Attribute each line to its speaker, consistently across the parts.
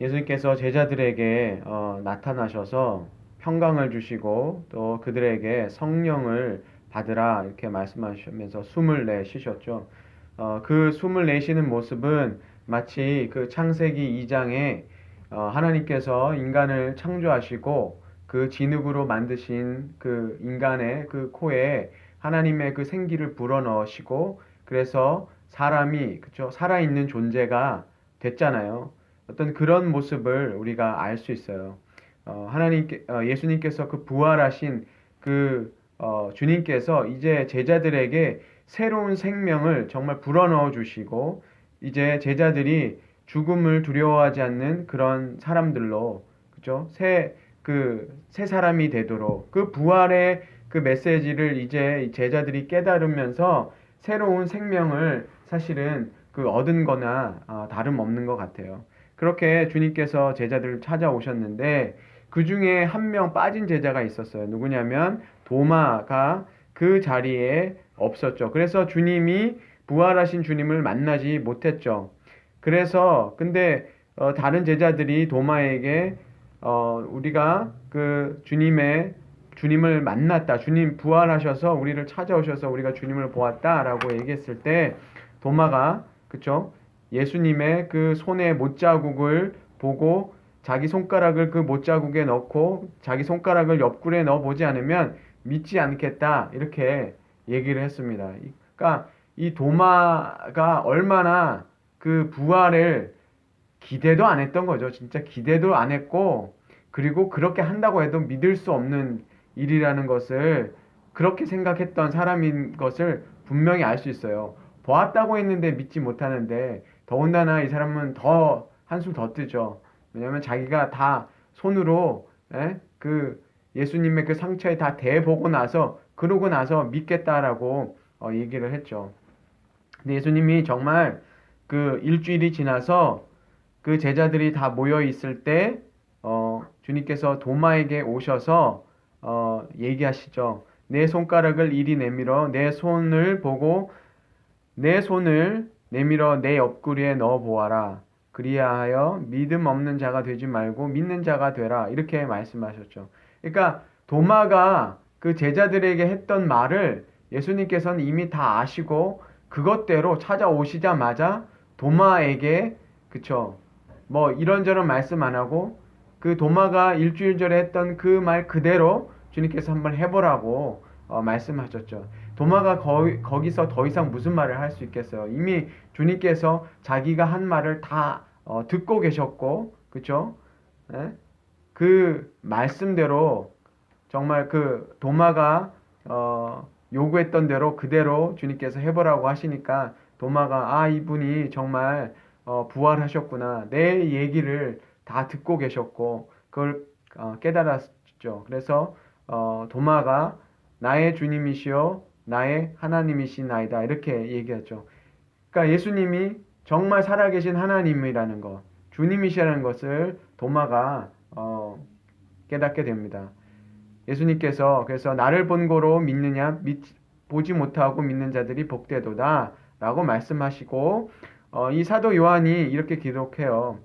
Speaker 1: 예수님께서 제자들에게 어, 나타나셔서 평강을 주시고 또 그들에게 성령을 받으라 이렇게 말씀하시면서 숨을 내쉬셨죠. 어, 그 숨을 내쉬는 모습은 마치 그 창세기 2장에 어, 하나님께서 인간을 창조하시고 그 진흙으로 만드신 그 인간의 그 코에 하나님의 그 생기를 불어넣으시고 그래서 사람이 그쵸 살아있는 존재가 됐잖아요. 어떤 그런 모습을 우리가 알 수 있어요. 어, 하나님께 어, 예수님께서 그 부활하신 그 어, 주님께서 이제 제자들에게 새로운 생명을 정말 불어넣어 주시고 이제 제자들이 죽음을 두려워하지 않는 그런 사람들로 그죠? 새 그 새 사람이 되도록 그 부활의 그 메시지를 이제 제자들이 깨달으면서 새로운 생명을 사실은 그 얻은 거나 아, 다름없는 것 같아요. 그렇게 주님께서 제자들을 찾아오셨는데 그 중에 한 명 빠진 제자가 있었어요. 누구냐면 도마가 그 자리에 없었죠. 그래서 주님이 부활하신 주님을 만나지 못했죠. 그래서 근데 어, 다른 제자들이 도마에게 어, 우리가 그 주님의 주님을 만났다. 주님 부활하셔서 우리를 찾아오셔서 우리가 주님을 보았다라고 얘기했을 때 도마가 그쵸? 예수님의 그 손의 못자국을 보고 자기 손가락을 그 못자국에 넣고 자기 손가락을 옆구리에 넣어 보지 않으면 믿지 않겠다. 이렇게 얘기를 했습니다. 그러니까 이 도마가 얼마나 그 부활을 기대도 안 했던 거죠. 진짜 기대도 안 했고 그리고 그렇게 한다고 해도 믿을 수 없는 일이라는 것을 그렇게 생각했던 사람인 것을 분명히 알 수 있어요. 보았다고 했는데 믿지 못하는데 더군다나 이 사람은 더 한술 더 뜨죠. 왜냐하면 자기가 다 손으로 에? 그 예수님의 그 상처에 다 대보고 나서 그러고 나서 믿겠다라고 어, 얘기를 했죠. 근데 예수님이 정말 그 일주일이 지나서 그 제자들이 다 모여 있을 때 어, 주님께서 도마에게 오셔서 어, 얘기하시죠. 내 손가락을 이리 내밀어 내 손을 보고 내 손을 내밀어 내 옆구리에 넣어 보아라. 그리하여 믿음 없는 자가 되지 말고 믿는 자가 되라. 이렇게 말씀하셨죠. 그러니까 도마가 그 제자들에게 했던 말을 예수님께서는 이미 다 아시고 그것대로 찾아오시자마자 도마에게 그쵸 뭐 이런저런 말씀 안 하고 그 도마가 일주일 전에 했던 그 말 그대로 주님께서 한번 해보라고 어, 말씀하셨죠. 도마가 거, 거기서 더 이상 무슨 말을 할 수 있겠어요? 이미 주님께서 자기가 한 말을 다 어, 듣고 계셨고, 그쵸? 예? 그 말씀대로 정말 그 도마가 어, 요구했던 대로 그대로 주님께서 해보라고 하시니까 도마가 아 이분이 정말 어, 부활하셨구나 내 얘기를 다 듣고 계셨고 그걸 어, 깨달았죠. 그래서 어, 도마가 나의 주님이시요 나의 하나님이시나이다 이렇게 얘기했죠. 그러니까 예수님이 정말 살아계신 하나님이라는 것, 주님이시라는 것을 도마가 어, 깨닫게 됩니다. 예수님께서 그래서 나를 본 거로 믿느냐 믿, 보지 못하고 믿는 자들이 복되도다 라고 말씀하시고 어, 이 사도 요한이 이렇게 기록해요.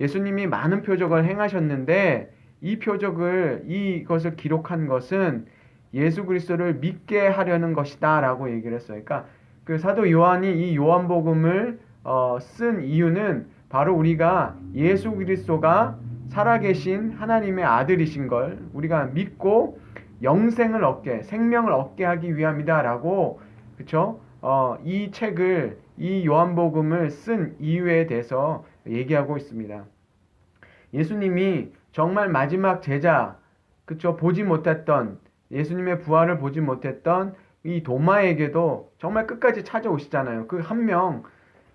Speaker 1: 예수님이 많은 표적을 행하셨는데 이 표적을 이것을 기록한 것은 예수 그리스도를 믿게 하려는 것이다라고 얘기를 했어요. 그러니까 그 사도 요한이 이 요한복음을 어, 쓴 이유는 바로 우리가 예수 그리스도가 살아계신 하나님의 아들이신 걸 우리가 믿고 영생을 얻게 생명을 얻게 하기 위함이다라고 그쵸? 어, 이 책을 이 요한복음을 쓴 이유에 대해서 얘기하고 있습니다. 예수님이 정말 마지막 제자 그쵸 보지 못했던 예수님의 부활을 보지 못했던 이 도마에게도 정말 끝까지 찾아오시잖아요. 그 한 명,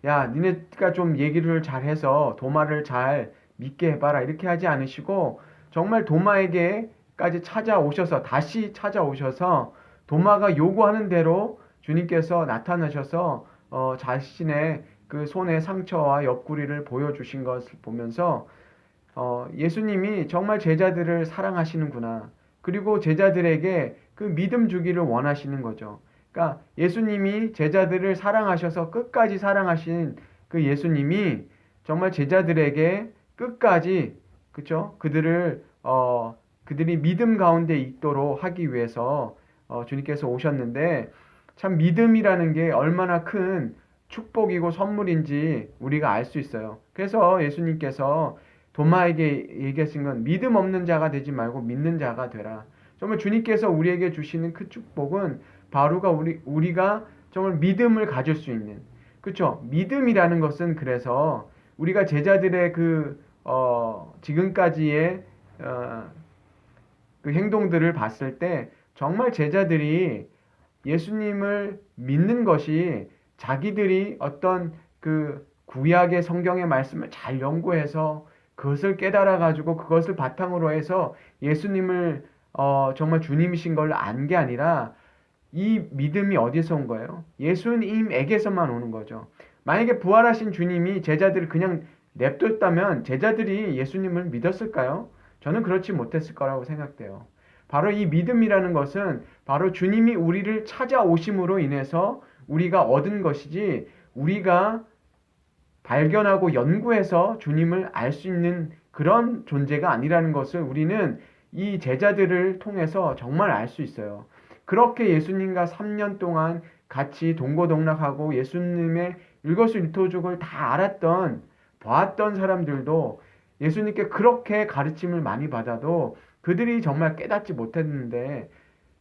Speaker 1: 야, 니네가 좀 얘기를 잘해서 도마를 잘 믿게 해봐라. 이렇게 하지 않으시고, 정말 도마에게까지 찾아오셔서, 다시 찾아오셔서, 도마가 요구하는 대로 주님께서 나타나셔서, 어, 자신의 그 손의 상처와 옆구리를 보여주신 것을 보면서, 어, 예수님이 정말 제자들을 사랑하시는구나. 그리고 제자들에게 그 믿음 주기를 원하시는 거죠. 그러니까 예수님이 제자들을 사랑하셔서 끝까지 사랑하신 그 예수님이 정말 제자들에게 끝까지 그쵸? 그들을 어 그들이 믿음 가운데 있도록 하기 위해서 어, 주님께서 오셨는데 참 믿음이라는 게 얼마나 큰 축복이고 선물인지 우리가 알 수 있어요. 그래서 예수님께서 도마에게 얘기하신 건 믿음 없는 자가 되지 말고 믿는 자가 되라. 정말 주님께서 우리에게 주시는 그 축복은 바로가 우리 우리가 정말 믿음을 가질 수 있는 그렇죠. 믿음이라는 것은 그래서 우리가 제자들의 그 어, 지금까지의 어, 그 행동들을 봤을 때 정말 제자들이 예수님을 믿는 것이 자기들이 어떤 그 구약의 성경의 말씀을 잘 연구해서 그것을 깨달아 가지고 그것을 바탕으로 해서 예수님을 어, 정말 주님이신 걸 안 게 아니라 이 믿음이 어디서 온 거예요? 예수님에게서만 오는 거죠. 만약에 부활하신 주님이 제자들을 그냥 냅뒀다면 제자들이 예수님을 믿었을까요? 저는 그렇지 못했을 거라고 생각돼요. 바로 이 믿음이라는 것은 바로 주님이 우리를 찾아오심으로 인해서 우리가 얻은 것이지 우리가 발견하고 연구해서 주님을 알 수 있는 그런 존재가 아니라는 것을 우리는 이 제자들을 통해서 정말 알 수 있어요. 그렇게 예수님과 3년 동안 같이 동고동락하고 예수님의 일거수일투족을 다 알았던 보았던 사람들도 예수님께 그렇게 가르침을 많이 받아도 그들이 정말 깨닫지 못했는데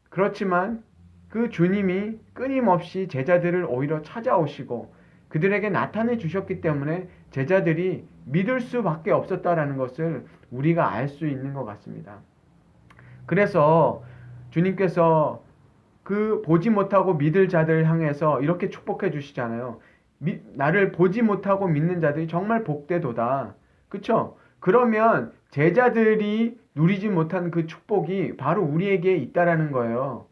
Speaker 1: 그렇지만 그 주님이 끊임없이 제자들을 오히려 찾아오시고 그들에게 나타내 주셨기 때문에 제자들이 믿을 수밖에 없었다라는 것을 우리가 알 수 있는 것 같습니다. 그래서 주님께서 그 보지 못하고 믿을 자들 향해서 이렇게 축복해 주시잖아요. 미, 나를 보지 못하고 믿는 자들이 정말 복되도다. 그쵸? 그러면 제자들이 누리지 못한 그 축복이 바로 우리에게 있다라는 거예요.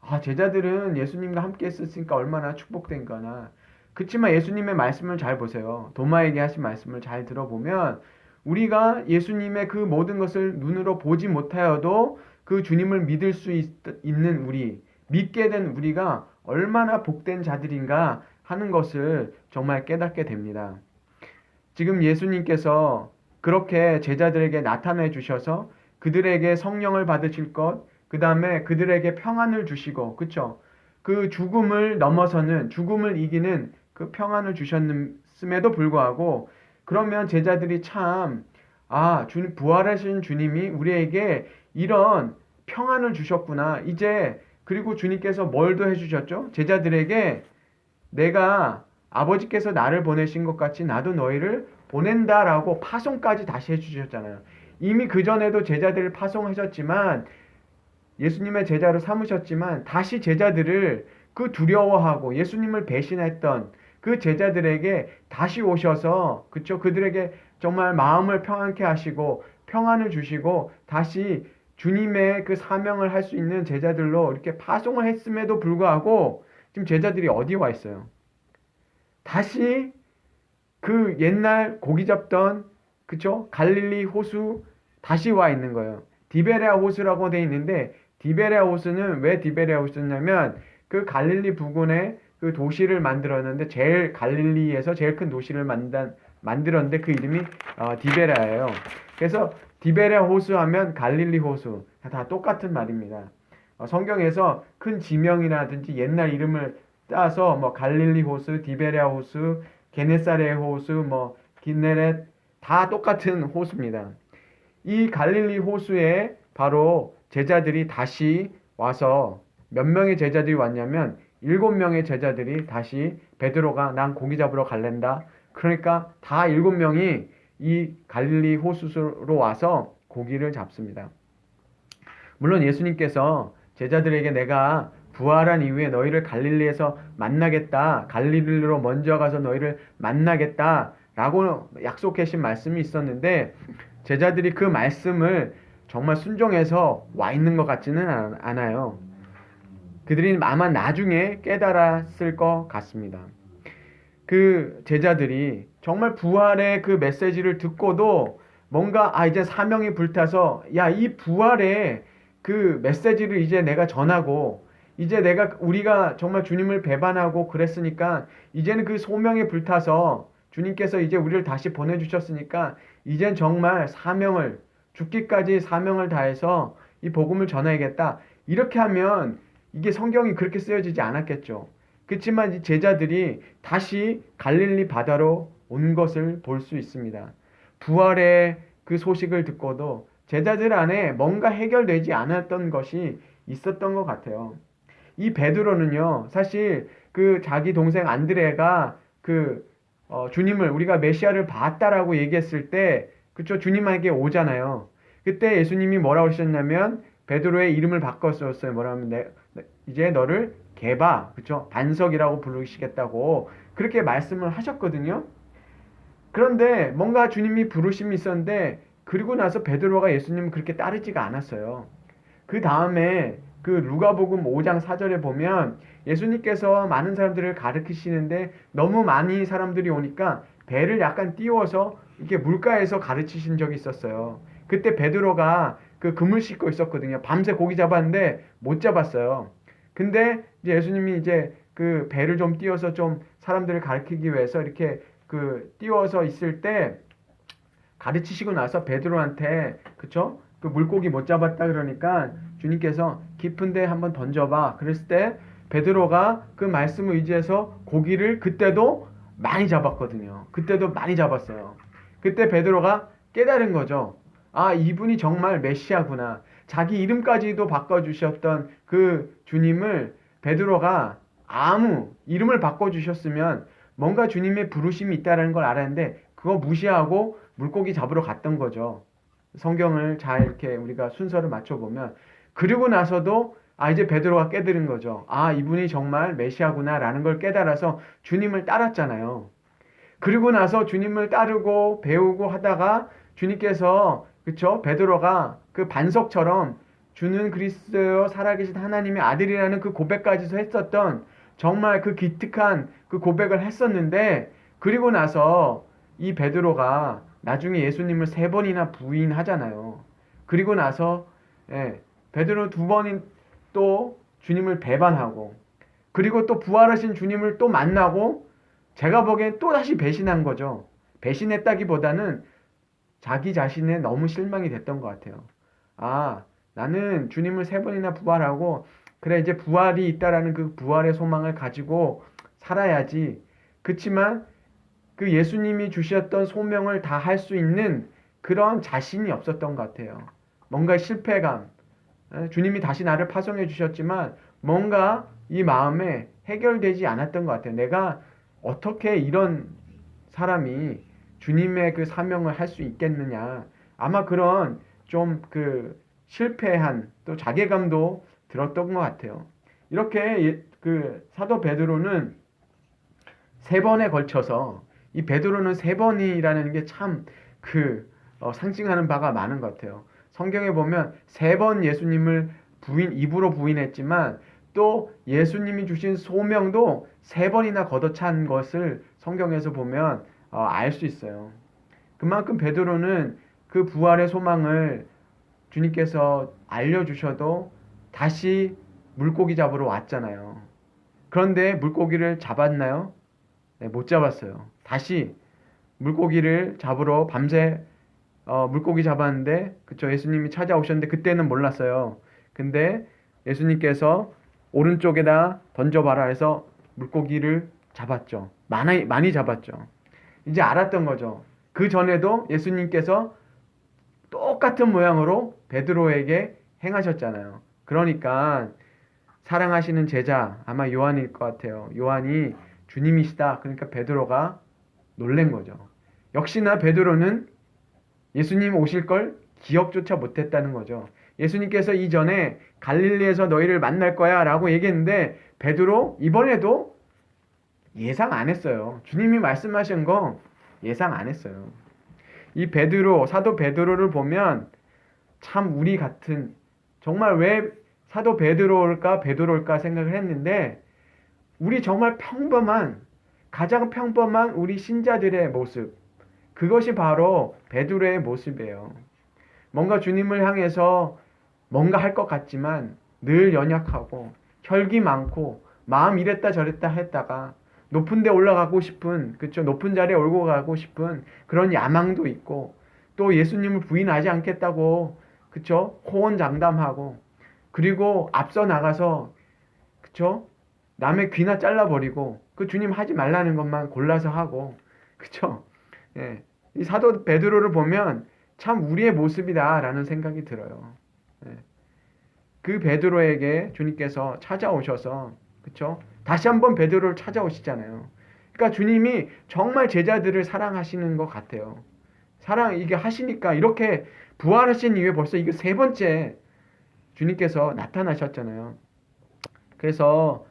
Speaker 1: 아, 제자들은 예수님과 함께 했으니까 얼마나 축복된 거나. 그렇지만 예수님의 말씀을 잘 보세요. 도마에게 하신 말씀을 잘 들어보면 우리가 예수님의 그 모든 것을 눈으로 보지 못하여도 그 주님을 믿을 수 있, 는 우리, 믿게 된 우리가 얼마나 복된 자들인가 하는 것을 정말 깨닫게 됩니다. 지금 예수님께서 그렇게 제자들에게 나타내 주셔서 그들에게 성령을 받으실 것, 그 다음에 그들에게 평안을 주시고, 그쵸? 그 죽음을 넘어서는, 죽음을 이기는 그 평안을 주셨음에도 불구하고, 그러면 제자들이 참, 아, 주님, 부활하신 주님이 우리에게 이런 평안을 주셨구나. 이제, 그리고 주님께서 뭘 더 해주셨죠? 제자들에게 내가 아버지께서 나를 보내신 것 같이 나도 너희를 보낸다라고 파송까지 다시 해주셨잖아요. 이미 그전에도 제자들을 파송하셨지만 예수님의 제자로 삼으셨지만 다시 제자들을 그 두려워하고 예수님을 배신했던 그 제자들에게 다시 오셔서 그쵸 그들에게 정말 마음을 평안케 하시고 평안을 주시고 다시 주님의 그 사명을 할 수 있는 제자들로 이렇게 파송을 했음에도 불구하고 지금 제자들이 어디 와 있어요? 다시 그 옛날 고기 잡던 그쵸? 갈릴리 호수 다시 와 있는 거예요. 디베레아 호수라고 돼 있는데 디베레아 호수는 왜 디베레아 호수냐면 그 갈릴리 부근에 그 도시를 만들었는데 제일 갈릴리에서 제일 큰 도시를 만든 만들었는데 그 이름이 어, 디베레아예요. 그래서 디베레아 호수 하면 갈릴리 호수 다 똑같은 말입니다. 어, 성경에서 큰 지명이라든지 옛날 이름을 따서 뭐 갈릴리 호수, 디베레아 호수, 게네사레 호수, 뭐 기네렛 다 똑같은 호수입니다. 이 갈릴리 호수에 바로 제자들이 다시 와서 몇 명의 제자들이 왔냐면 일곱 명의 제자들이 다시 베드로가 난 고기 잡으러 갈랜다. 그러니까 다 일곱 명이 이 갈릴리 호수로 와서 고기를 잡습니다. 물론 예수님께서 제자들에게 내가 부활한 이후에 너희를 갈릴리에서 만나겠다. 갈릴리로 먼저 가서 너희를 만나겠다. 라고 약속하신 말씀이 있었는데 제자들이 그 말씀을 정말 순종해서 와 있는 것 같지는 않아요. 그들이 아마 나중에 깨달았을 것 같습니다. 그 제자들이 정말 부활의 그 메시지를 듣고도 뭔가 아 이제 사명이 불타서 야 이 부활의 그 메시지를 이제 내가 전하고 이제 내가 우리가 정말 주님을 배반하고 그랬으니까 이제는 그 소명에 불타서 주님께서 이제 우리를 다시 보내주셨으니까 이젠 정말 사명을 죽기까지 사명을 다해서 이 복음을 전해야겠다. 이렇게 하면 이게 성경이 그렇게 쓰여지지 않았겠죠. 그렇지만 이 제자들이 다시 갈릴리 바다로 온 것을 볼 수 있습니다. 부활의 그 소식을 듣고도 제자들 안에 뭔가 해결되지 않았던 것이 있었던 것 같아요. 이 베드로는요, 사실 그 자기 동생 안드레가 그 어, 주님을 우리가 메시아를 봤다라고 얘기했을 때, 그쵸 주님에게 오잖아요. 그때 예수님이 뭐라고 하셨냐면 베드로의 이름을 바꿨었어요. 뭐라면 내 이제 너를 개바, 그쵸 반석이라고 부르시겠다고 그렇게 말씀을 하셨거든요. 그런데 뭔가 주님이 부르심이 있었는데 그리고 나서 베드로가 예수님을 그렇게 따르지가 않았어요. 그 다음에 그 루가복음 5장 4절에 보면 예수님께서 많은 사람들을 가르치시는데 너무 많이 사람들이 오니까 배를 약간 띄워서 이렇게 물가에서 가르치신 적이 있었어요. 그때 베드로가 그 그물 씻고 있었거든요. 밤새 고기 잡았는데 못 잡았어요. 근데 이제 예수님이 이제 그 배를 좀 띄워서 좀 사람들을 가르치기 위해서 이렇게 그 띄워서 있을 때 가르치시고 나서 베드로한테 그쵸? 그 물고기 못 잡았다 그러니까 주님께서 깊은데 한번 던져봐. 그랬을 때 베드로가 그 말씀을 의지해서 고기를 그때도 많이 잡았거든요. 그때도 많이 잡았어요. 그때 베드로가 깨달은 거죠. 아, 이분이 정말 메시아구나. 자기 이름까지도 바꿔주셨던 그 주님을 베드로가 아무 이름을 바꿔주셨으면 뭔가 주님의 부르심이 있다는 걸 알았는데 그거 무시하고 물고기 잡으러 갔던 거죠. 성경을 잘 이렇게 우리가 순서를 맞춰보면 그리고 나서도 아 이제 베드로가 깨달은 거죠. 아 이분이 정말 메시아구나라는 걸 깨달아서 주님을 따랐잖아요. 그리고 나서 주님을 따르고 배우고 하다가 주님께서 그쵸 베드로가 그 반석처럼 주는 그리스도여 살아계신 하나님의 아들이라는 그 고백까지도 했었던 정말 그 기특한 그 고백을 했었는데 그리고 나서 이 베드로가 나중에 예수님을 세 번이나 부인하잖아요. 그리고 나서 예, 베드로 두 번인 또 주님을 배반하고 그리고 또 부활하신 주님을 또 만나고 제가 보기엔 또 다시 배신한 거죠. 배신했다기보다는 자기 자신에 너무 실망이 됐던 것 같아요. 아, 나는 주님을 세 번이나 부활하고 그래 이제 부활이 있다라는 그 부활의 소망을 가지고 살아야지. 그렇지만 그 예수님이 주셨던 소명을 다 할 수 있는 그런 자신이 없었던 것 같아요. 뭔가 실패감. 주님이 다시 나를 파송해 주셨지만 뭔가 이 마음에 해결되지 않았던 것 같아요. 내가 어떻게 이런 사람이 주님의 그 사명을 할 수 있겠느냐. 아마 그런 좀 그 실패한 또 자괴감도 들었던 것 같아요. 이렇게 그 사도 베드로는 세 번에 걸쳐서 이 베드로는 세 번이라는 게 참그 어, 상징하는 바가 많은 것 같아요. 성경에 보면 세 번 예수님을 부인 입으로 부인했지만 또 예수님이 주신 소명도 세 번이나 걷어찬 것을 성경에서 보면 어, 알 수 있어요. 그만큼 베드로는 그 부활의 소망을 주님께서 알려주셔도 다시 물고기 잡으러 왔잖아요. 그런데 물고기를 잡았나요? 네, 못 잡았어요. 다시 물고기를 잡으러 밤새 어, 물고기 잡았는데 그쵸 예수님이 찾아오셨는데 그때는 몰랐어요. 근데 예수님께서 오른쪽에다 던져봐라 해서 물고기를 잡았죠. 많이 많이 잡았죠. 이제 알았던 거죠. 그 전에도 예수님께서 똑같은 모양으로 베드로에게 행하셨잖아요. 그러니까 사랑하시는 제자 아마 요한일 것 같아요. 요한이 주님이시다. 그러니까 베드로가 놀란 거죠. 역시나 베드로는 예수님 오실 걸 기억조차 못했다는 거죠. 예수님께서 이전에 갈릴리에서 너희를 만날 거야 라고 얘기했는데 베드로 이번에도 예상 안 했어요. 주님이 말씀하신 거 예상 안 했어요. 이 베드로, 사도 베드로를 보면 참 우리 같은 정말 왜 사도 베드로일까 베드로일까 생각을 했는데 우리 정말 평범한 가장 평범한 우리 신자들의 모습 그것이 바로 베드로의 모습이에요. 뭔가 주님을 향해서 뭔가 할 것 같지만 늘 연약하고 혈기 많고 마음 이랬다 저랬다 했다가 높은 데 올라가고 싶은 그쵸 높은 자리에 올고 가고 싶은 그런 야망도 있고 또 예수님을 부인하지 않겠다고 그쵸 호언장담하고 그리고 앞서 나가서 그쵸 남의 귀나 잘라버리고 그 주님 하지 말라는 것만 골라서 하고 그쵸 예. 이 사도 베드로를 보면 참 우리의 모습이다라는 생각이 들어요. 예. 그 베드로에게 주님께서 찾아오셔서 그쵸 다시 한번 베드로를 찾아오시잖아요. 그러니까 주님이 정말 제자들을 사랑하시는 것 같아요. 사랑 이게 하시니까 이렇게 부활하신 이후에 벌써 이거 세 번째 주님께서 나타나셨잖아요. 그래서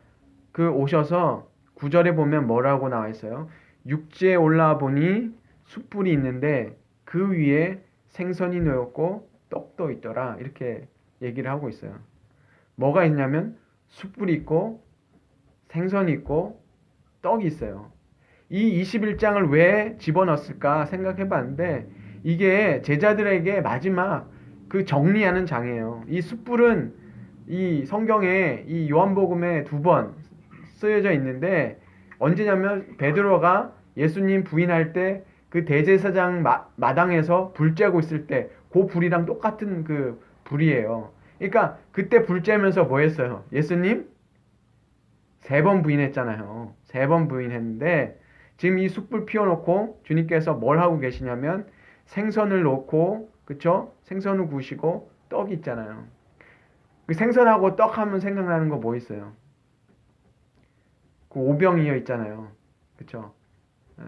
Speaker 1: 그 오셔서 구절에 보면 뭐라고 나와 있어요? 육지에 올라와 보니 숯불이 있는데 그 위에 생선이 놓였고 떡도 있더라. 이렇게 얘기를 하고 있어요. 뭐가 있냐면 숯불이 있고 생선이 있고 떡이 있어요. 이 21장을 왜 집어넣었을까 생각해 봤는데 이게 제자들에게 마지막 그 정리하는 장이에요. 이 숯불은 이 성경에 이 요한복음에 두 번 쓰여져 있는데 언제냐면 베드로가 예수님 부인할 때 그 대제사장 마, 마당에서 불 쬐고 있을 때 그 불이랑 똑같은 그 불이에요. 그러니까 그때 불 쬐면서 뭐 했어요? 예수님 세 번 부인했잖아요. 세 번 부인했는데 지금 이 숯불 피워놓고 주님께서 뭘 하고 계시냐면 생선을 놓고 그쵸? 생선을 구우시고 떡이 있잖아요. 그 생선하고 떡 하면 생각나는 거 뭐 있어요? 그 오병이어 있잖아요. 그쵸? 예.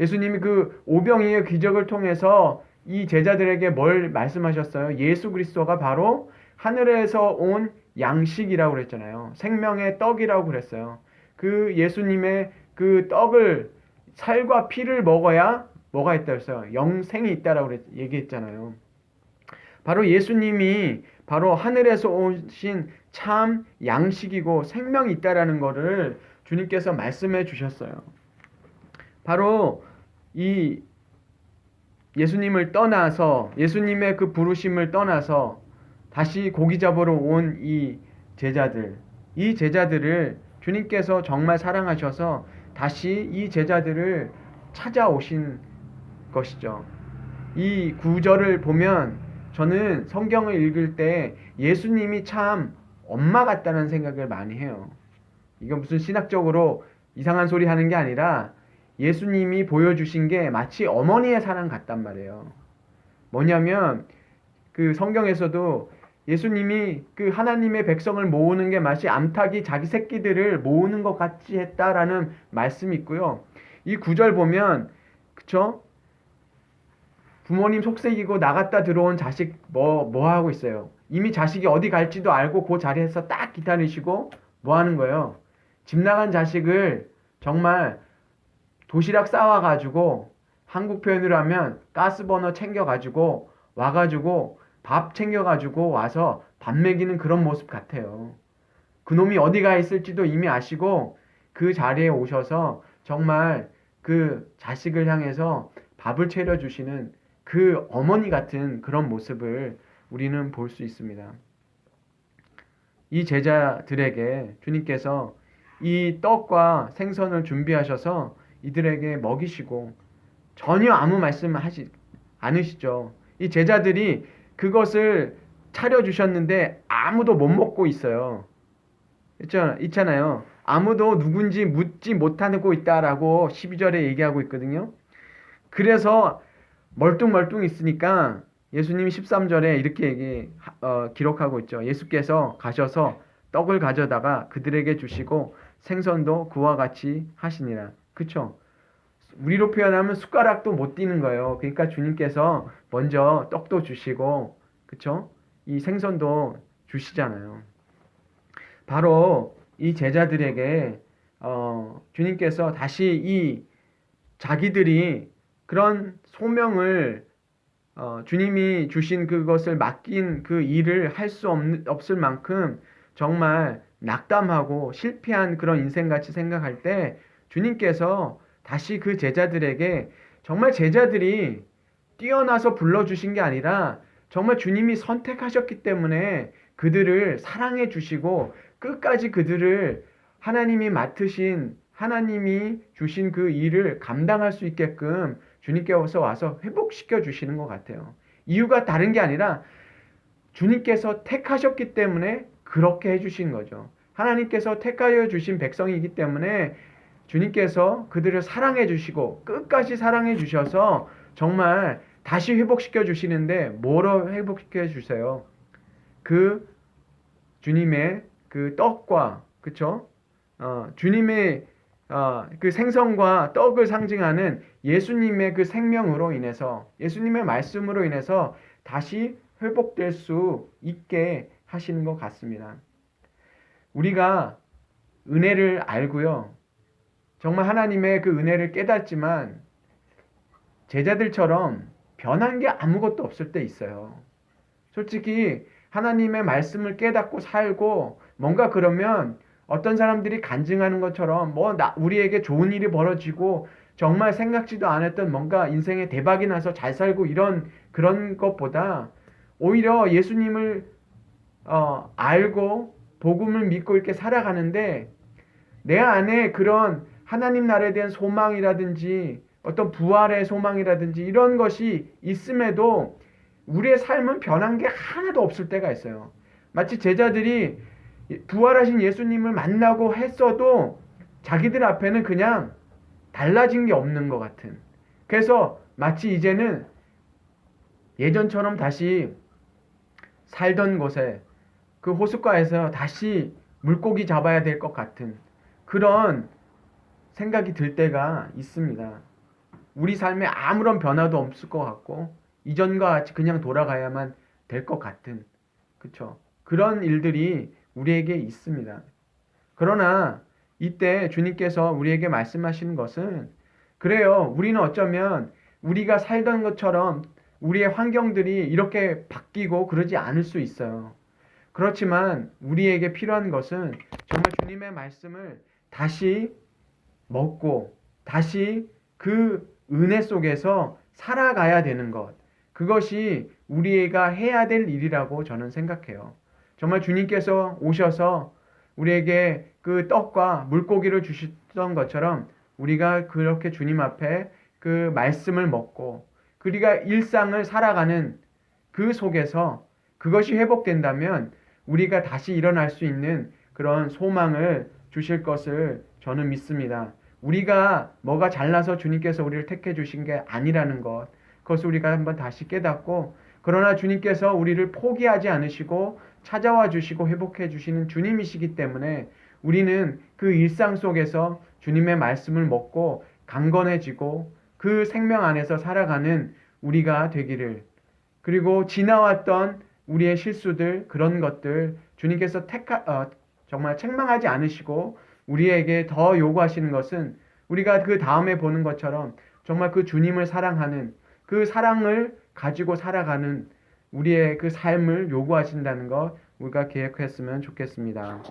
Speaker 1: 예수님이 그 오병이어 기적을 통해서 이 제자들에게 뭘 말씀하셨어요? 예수 그리스도가 바로 하늘에서 온 양식이라고 그랬잖아요. 생명의 떡이라고 그랬어요. 그 예수님의 그 떡을 살과 피를 먹어야 뭐가 있다 그랬어요? 영생이 있다라고 얘기했잖아요. 바로 예수님이 바로 하늘에서 오신 참 양식이고 생명이 있다라는 것을 주님께서 말씀해 주셨어요. 바로 이 예수님을 떠나서 예수님의 그 부르심을 떠나서 다시 고기 잡으러 온 이 제자들, 이 제자들을 주님께서 정말 사랑하셔서 다시 이 제자들을 찾아오신 것이죠. 이 구절을 보면 저는 성경을 읽을 때 예수님이 참 엄마 같다는 생각을 많이 해요. 이거 무슨 신학적으로 이상한 소리 하는 게 아니라 예수님이 보여주신 게 마치 어머니의 사랑 같단 말이에요. 뭐냐면 그 성경에서도 예수님이 그 하나님의 백성을 모으는 게 마치 암탉이 자기 새끼들을 모으는 것 같이 했다라는 말씀이 있고요. 이 구절 보면 그쵸? 부모님 속색이고 나갔다 들어온 자식 뭐, 뭐 하고 있어요? 이미 자식이 어디 갈지도 알고 그 자리에서 딱 기다리시고 뭐 하는 거예요? 집 나간 자식을 정말 도시락 싸와 가지고 한국 표현으로 하면 가스버너 챙겨 가지고 와 가지고 밥 챙겨가지고 와서 밥 먹이는 그런 모습 같아요. 그놈이 어디 가 있을지도 이미 아시고 그 자리에 오셔서 정말 그 자식을 향해서 밥을 차려주시는 그 어머니 같은 그런 모습을 우리는 볼 수 있습니다. 이 제자들에게 주님께서 이 떡과 생선을 준비하셔서 이들에게 먹이시고 전혀 아무 말씀을 하지 않으시죠. 이 제자들이 그것을 차려주셨는데 아무도 못 먹고 있어요. 있잖아요. 아무도 누군지 묻지 못하고 있다라고 12절에 얘기하고 있거든요. 그래서 멀뚱멀뚱 있으니까 예수님이 13절에 이렇게 얘기, 어, 기록하고 있죠. 예수께서 가셔서 떡을 가져다가 그들에게 주시고 생선도 그와 같이 하시니라. 그쵸? 우리로 표현하면 숟가락도 못 띄는 거예요. 그러니까 주님께서 먼저 떡도 주시고, 그쵸? 이 생선도 주시잖아요. 바로 이 제자들에게 어, 주님께서 다시 이 자기들이 그런 소명을 어, 주님이 주신 그것을 맡긴 그 일을 할 수 없을 만큼 정말 낙담하고 실패한 그런 인생같이 생각할 때 주님께서 다시 그 제자들에게 정말 제자들이 뛰어나서 불러주신 게 아니라 정말 주님이 선택하셨기 때문에 그들을 사랑해 주시고 끝까지 그들을 하나님이 맡으신 하나님이 주신 그 일을 감당할 수 있게끔 주님께서 와서 회복시켜 주시는 것 같아요. 이유가 다른 게 아니라 주님께서 택하셨기 때문에 그렇게 해주신 거죠. 하나님께서 택하여 주신 백성이기 때문에 주님께서 그들을 사랑해 주시고 끝까지 사랑해 주셔서 정말 다시 회복시켜 주시는데 뭐로 회복시켜 주세요? 그 주님의 그 떡과 그쵸? 어, 주님의 어, 그 생선과 떡을 상징하는 예수님의 그 생명으로 인해서 예수님의 말씀으로 인해서 다시 회복될 수 있게 하시는 것 같습니다. 우리가 은혜를 알고요. 정말 하나님의 그 은혜를 깨닫지만 제자들처럼 변한 게 아무것도 없을 때 있어요. 솔직히 하나님의 말씀을 깨닫고 살고 뭔가 그러면 어떤 사람들이 간증하는 것처럼 뭐 나, 우리에게 좋은 일이 벌어지고 정말 생각지도 않았던 뭔가 인생에 대박이 나서 잘 살고 이런 그런 것보다 오히려 예수님을 어, 알고 복음을 믿고 이렇게 살아가는데 내 안에 그런 하나님 나라에 대한 소망이라든지 어떤 부활의 소망이라든지 이런 것이 있음에도 우리의 삶은 변한 게 하나도 없을 때가 있어요. 마치 제자들이 부활하신 예수님을 만나고 했어도 자기들 앞에는 그냥 달라진 게 없는 것 같은. 그래서 마치 이제는 예전처럼 다시 살던 곳에 그 호숫가에서 다시 물고기 잡아야 될 것 같은 그런 생각이 들 때가 있습니다. 우리 삶에 아무런 변화도 없을 것 같고 이전과 같이 그냥 돌아가야만 될 것 같은 그쵸 그런 일들이 우리에게 있습니다. 그러나 이때 주님께서 우리에게 말씀하시는 것은 그래요. 우리는 어쩌면 우리가 살던 것처럼 우리의 환경들이 이렇게 바뀌고 그러지 않을 수 있어요. 그렇지만 우리에게 필요한 것은 정말 주님의 말씀을 다시 먹고 다시 그 은혜 속에서 살아가야 되는 것. 그것이 우리가 해야 될 일이라고 저는 생각해요. 정말 주님께서 오셔서 우리에게 그 떡과 물고기를 주셨던 것처럼 우리가 그렇게 주님 앞에 그 말씀을 먹고 우리가 일상을 살아가는 그 속에서 그것이 회복된다면 우리가 다시 일어날 수 있는 그런 소망을 주실 것을 저는 믿습니다. 우리가 뭐가 잘나서 주님께서 우리를 택해 주신 게 아니라는 것. 그것을 우리가 한번 다시 깨닫고 그러나 주님께서 우리를 포기하지 않으시고 찾아와 주시고 회복해 주시는 주님이시기 때문에 우리는 그 일상 속에서 주님의 말씀을 먹고 강건해지고 그 생명 안에서 살아가는 우리가 되기를 그리고 지나왔던 우리의 실수들 그런 것들 주님께서 택하 어, 정말 책망하지 않으시고 우리에게 더 요구하시는 것은 우리가 그 다음에 보는 것처럼 정말 그 주님을 사랑하는 그 사랑을 가지고 살아가는 우리의 그 삶을 요구하신다는 것 우리가 계획했으면 좋겠습니다.